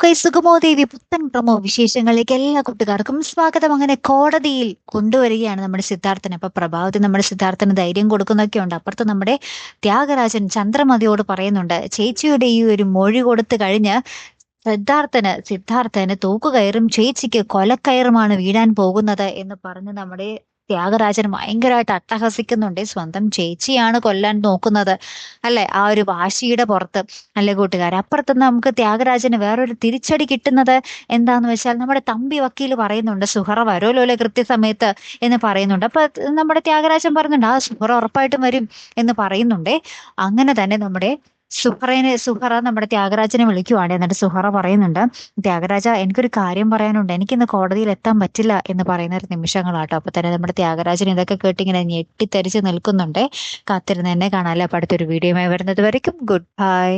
കൈ സുഗമോ ദേവി പുത്തൻ പ്രമോ വിശേഷങ്ങളിലേക്ക് എല്ലാ കൂട്ടുകാർക്കും സ്വാഗതം. അങ്ങനെ കോടതിയിൽ കൊണ്ടുവരികയാണ് നമ്മുടെ സിദ്ധാർത്ഥന് അപ്പൊ പ്രഭാവത്തിൽ നമ്മുടെ സിദ്ധാർത്ഥന് ധൈര്യം കൊടുക്കുന്നൊക്കെ ഉണ്ട്. അപ്പുറത്ത് നമ്മുടെ ത്യാഗരാജൻ ചന്ദ്രമതിയോട് പറയുന്നുണ്ട് ചേച്ചിയുടെ ഈ ഒരു മൊഴി കൊടുത്തു കഴിഞ്ഞ് സിദ്ധാർത്ഥന് സിദ്ധാർത്ഥന് തൂക്കുകയറും ചേച്ചിക്ക് കൊലക്കയറുമാണ് വീഴാൻ പോകുന്നത് എന്ന് പറഞ്ഞ് നമ്മുടെ ത്യാഗരാജൻ ഭയങ്കരമായിട്ട് അട്ടഹസിക്കുന്നുണ്ട്. സ്വന്തം ചേച്ചിയാണ് കൊല്ലാൻ നോക്കുന്നത്. അല്ലെ? ആ ഒരു വാശിയുടെ പുറത്ത്. അല്ലെ കൂട്ടുകാർ അപ്പുറത്ത് നമുക്ക് ത്യാഗരാജന് വേറൊരു തിരിച്ചടി കിട്ടുന്നത് എന്താന്ന് വെച്ചാൽ നമ്മുടെ തമ്പി വക്കീൽ പറയുന്നുണ്ട്. സുഹറ വരുമല്ലോ അല്ലെ കൃത്യസമയത്ത് എന്ന് പറയുന്നുണ്ട്. അപ്പൊ നമ്മുടെ ത്യാഗരാജൻ പറയുന്നുണ്ട് ആ സുഹറ ഉറപ്പായിട്ടും വരും എന്ന് പറയുന്നുണ്ടേ. അങ്ങനെ തന്നെ നമ്മുടെ സുഹറേനെ സുഹറ നമ്മുടെ ത്യാഗരാജനെ വിളിക്കുവാണ്. എന്നിട്ട് സുഹറ പറയുന്നുണ്ട് ത്യാഗരാജ എനിക്കൊരു കാര്യം പറയാനുണ്ട്. എനിക്കിന്ന് കോടതിയിൽ എത്താൻ പറ്റില്ല എന്ന് പറയുന്ന ഒരു നിമിഷങ്ങളാട്ടോ. അപ്പൊ തന്നെ നമ്മുടെ ത്യാഗരാജൻ ഇതൊക്കെ കേട്ടിങ്ങനെ ഞെട്ടിത്തെരിച്ച് നിൽക്കുന്നുണ്ട്. കാത്തിരുന്ന് എന്നെ കാണാല്ലേ? അപ്പൊ അടുത്തൊരു വീഡിയോയുമായി വരുന്നത് വരയ്ക്കും. Good bye.